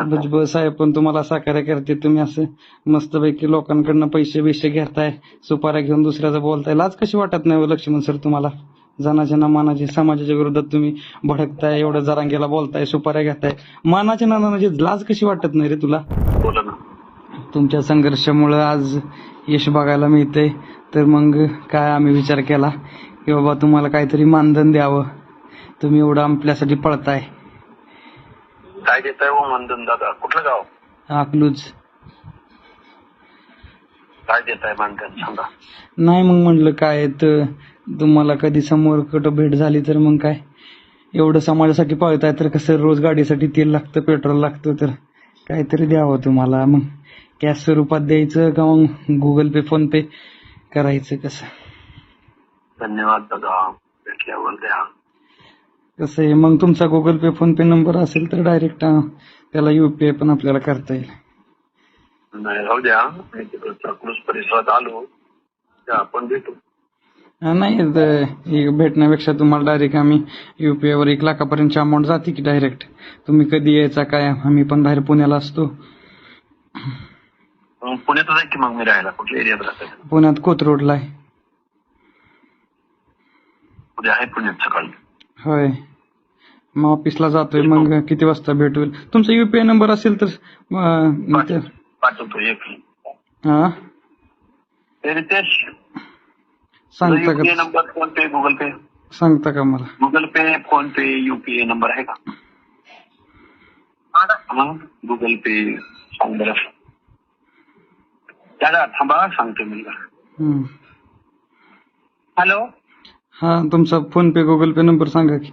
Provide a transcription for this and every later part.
भुजबळ साहेब पण तुम्हाला सहकार्य करते. तुम्ही असं मस्तपैकी लोकांकडनं पैसे बिशे घेताय सुपाऱ्या घेऊन दुसऱ्याचं बोलताय. लाज कशी वाटत नाही हो लक्ष्मण सर तुम्हाला? जनाच्या ना मानाची समाजाच्या विरोधात तुम्ही भडकताय एवढं जरांगेला बोलताय सुपाऱ्या घेताय. मानाच्या नानाची लाज कशी वाटत नाही रे तुला? तुमच्या संघर्षामुळं आज यश बघायला मिळतंय. तर मग काय आम्ही विचार केला की बाबा तुम्हाला काहीतरी मानधन द्यावं. तुम्ही एवढं आपल्यासाठी पळताय. काय देताय मंदन दादा कुठलं गाव? अकलूज. काय देताय मानधन सांगा. नाही मग म्हटलं काय तर तुम्हाला कधी समोर कुठं भेट झाली तर मग काय? एवढं समाजासाठी पळताय तर कसं रोज गाडीसाठी तेल लागतं पेट्रोल लागतं तर काहीतरी द्यावं तुम्हाला. मग कॅश स्वरूपात द्यायचं का मग गुगल पे फोन पे करायचं कसं? धन्यवाद दादा. भेटल्यावर द्या. कसं आहे मग तुमचा गुगल पे फोन पे नंबर असेल तर डायरेक्ट त्याला युपीआय पण आपल्याला करता येईल. नाही राहू द्या. चाकूस परिसरात आलो. आपण भेटू. हा, नाही भेटण्यापेक्षा तुम्हाला डायरेक्ट आम्ही युपीआय वर एक लाखापर्यंतची अमाऊंट जाते की डायरेक्ट तुम्ही कधी यायचा काय आम्ही पण बाहेर पुण्याला असतो. आहे की मग मी राहायला? कुठल्या एरियात पुण्यात कोथरूडला आहे पुण्यात सकाळी. होय. मग ऑफिसला जातोय मग किती वाजता भेट? होईल तुमचा युपीआय नंबर असेल तर अं, मी ते- पाठवतो एक हा. ते रितेश सांगता युपीआय का नंबर फ़ोन पे? Google Pay. सांगता का मला? Google Pay PhonePe UPI number आहे का? मग गुगल पे सांग बरं. दादा थांबा सांगतो मी हम्म. हॅलो. हा तुमचा फोन पे गुगल पे नंबर सांगा की.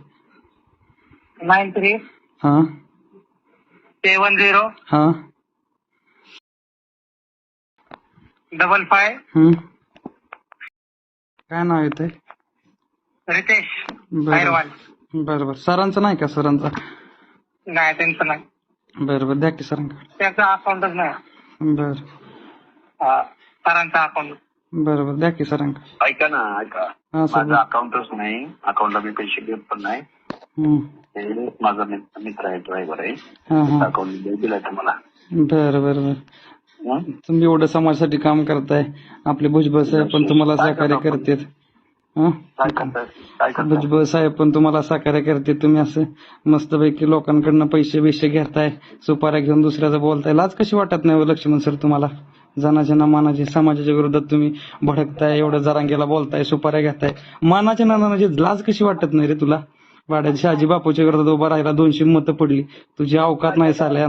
नाईन थ्री हा. सेवन झिरो हा. Double five hmm. काय नाव येतंय रितेश बरं. खैरवाल बरं बरं. सरांचं नाही का सरांचा? नाही त्यांचं नाही. बरं बरं. द्या की सरांकडे. त्याचं अकाउंटच नाही. बरं. हा, सरांचं अकाउंट बरं बरं द्या की सरांकडे ऐका ना ऐका. हा सर माझं अकाउंटच नाही अकाउंटला मी पैसे देत पण नाही. माझा मित्र मित्र आहे ड्रायव्हर आहे. हा हा. अकाउंट दिलाय तुम्हाला. बरं बरं बरं. हं? तुम्ही एवढं समाजासाठी काम करताय. आपले भुजबळ साहेब पण तुम्हाला सहकार्य करतात. हं? काय करताय काय करताय भुजबळ साहेब पण तुम्हाला सहकार्य करते तुम्ही असं मस्तपैकी लोकांकडनं पैसे बिशे घेताय. सुपाऱ्या घेऊन दुसऱ्याचं बोलताय. लाज कशी वाटत नाही हो लक्ष्मण सर तुम्हाला? जनाच्या ना मानाचे समाजाच्या विरोधात तुम्ही भडकताय एवढं जरांगेला बोलताय सुपाऱ्या घेताय. मानाच्या नानाची लाज कशी वाटत नाही रे तुला? वाड्यात शहाजी बापूच्या विरोधात उभा राहिला दोनशे मतं पडली. तुझी अवकात नाही साल्या